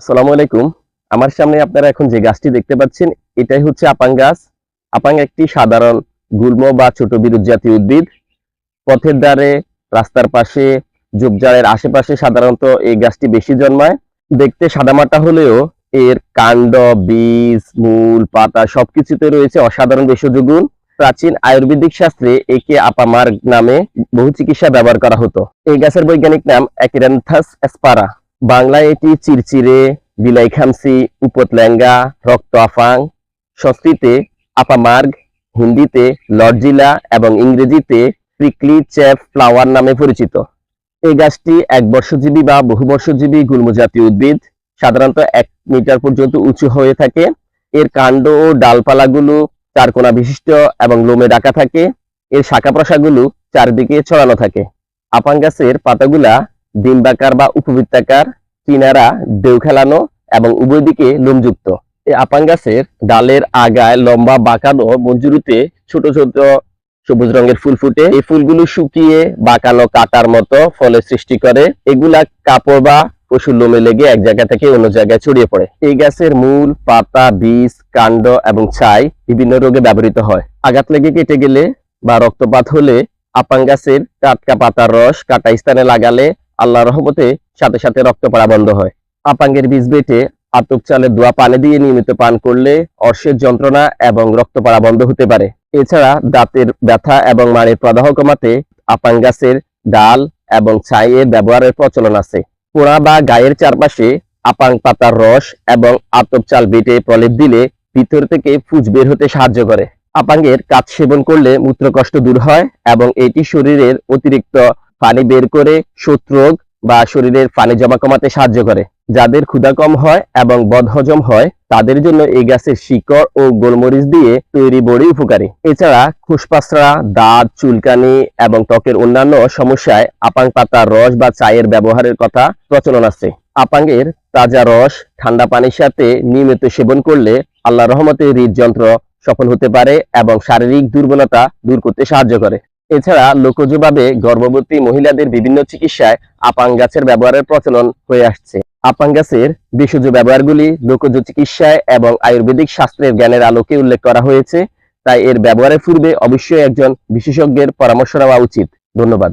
আসসালামু আলাইকুম। আমার সামনে আপনারা এখন যে গাছটি দেখতে পাচ্ছেন, এটাই হচ্ছে আপাং গাছ। আপাং একটি সাধারণ গুল্ম বা ছোট বিরুৎ জাতীয় উদ্ভিদ। পথের দ্বারে, রাস্তার পাশে, ঝোপঝাড়ের আশেপাশে সাধারণত এই গাছটি বেশি জন্মায়। দেখতে সাদামাটা হলেও এর কাণ্ড, বীজ, মূল, পাতা সবকিছুতে রয়েছে অসাধারণ ভেষজ গুণ প্রাচীন আয়ুর্বেদিক শাস্ত্রে একে আপামার্গ নামে বহু চিকিৎসা ব্যবহার করা হতো। এই গাছের বৈজ্ঞানিক নাম অ্যাকিরান্থাস অ্যাসপারা বাংলায় এটি চিরচিরে, বিলাই খামসি উপতল্যাঙ্গা রক্ত আফাং। সংস্কৃতে আপামার্গ হিন্দিতে লর্জিলা এবং ইংরেজিতে প্রিকলি চ্যাপ ফ্লাওয়ার নামে পরিচিত। এই গাছটি এক বর্ষজীবী বা বহু বর্ষজীবী গুল্ম জাতীয় উদ্ভিদ, সাধারণত এক মিটার পর্যন্ত উঁচু হয়ে থাকে। এর কাণ্ড ও ডালপালাগুলো চারকোনা বিশিষ্ট এবং লোমে ঢাকা থাকে। এর শাখা প্রশাখাগুলো চারদিকে ছড়ানো থাকে। আপাং গাছের পাতাগুলা ডিম্বাকার বা উপবৃত্তাকার। কিনারা ঢেউ খেলানো এবং উভয় দিকে লোমযুক্ত। এই আপাং গাছের ডালের আগায় লম্বা বাঁকানো মঞ্জুরিতে ছোট ছোট সবুজ রঙের ফুল ফুটে। এই ফুলগুলো শুকিয়ে বাঁকানো কাটার মতো ফলের সৃষ্টি করে। এগুলা কাপড় বা পশুর লোমে লেগে এক জায়গা থেকে অন্য জায়গায় ছড়িয়ে পড়ে। এই গাছের মূল, পাতা, বীজ, কাণ্ড এবং ছাই বিভিন্ন রোগে ব্যবহৃত হয়। আঘাত লেগে কেটে গেলে বা রক্তপাত হলে আপাং গাছের টাটকা পাতার রস কাটা স্থানে লাগালে আল্লাহ রহমতে সাথে সাথে রক্ত পড়া বন্ধ হয়। আপাঙ্গের বীজ বেটে আতপ চালের দোয়া পানি দিয়ে নিয়মিত পান করলে অর্শের যন্ত্রণা এবং রক্ত পড়া বন্ধ হতে পারে। এছাড়া দাঁতের ব্যথা এবং মাড়ের প্রদাহ কমাতে আপাং গাছের ডাল এবং ছাইয়ের ব্যবহারের প্রচলন আছে। পোড়া বা গায়ের চারপাশে আপাং পাতার রস এবং আতপ চাল বেটে প্রলেপ দিলে ভিতর থেকে ফুজ বের হতে সাহায্য করে। আপাঙ্গের কাজ সেবন করলে মূত্রকষ্ট দূর হয় এবং এটি শরীরের অতিরিক্ত পানি বের করে শত্রোগ বা শরীরের পানি জমা কমাতে সাহায্য করে। যাদের ক্ষুধা কম হয় এবং বদহজম হয়, তাদের জন্য এই গাছের শিকড় ও গোলমরিচ দিয়ে তৈরি বড়ি উপকারী। এছাড়া খুসপাসরা দাঁত, চুলকানি এবং ত্বকের অন্যান্য সমস্যায় আপাং পাতার রস বা চায়ের ব্যবহারের কথা প্রচলন আছে। আপাঙ্গের তাজা রস, ঠান্ডা পানির সাথে নিয়মিত সেবন করলে আল্লাহ রহমতে হৃদযন্ত্র সফল হতে পারে এবং শারীরিক দুর্বলতা দূর করতে সাহায্য করে। এছাড়া লোকজভাবে গর্ভবতী মহিলাদের বিভিন্ন চিকিৎসায় আপাং গাছের ব্যবহারের প্রচলন হয়ে আসছে। আপাং গাছের বিশুজ ব্যবহারগুলি লোকজ চিকিৎসায় এবং আয়ুর্বেদিক শাস্ত্রের জ্ঞানের আলোকে উল্লেখ করা হয়েছে, তাই এর ব্যবহারের পূর্বে অবশ্যই একজন বিশেষজ্ঞের পরামর্শ নেওয়া উচিত। ধন্যবাদ।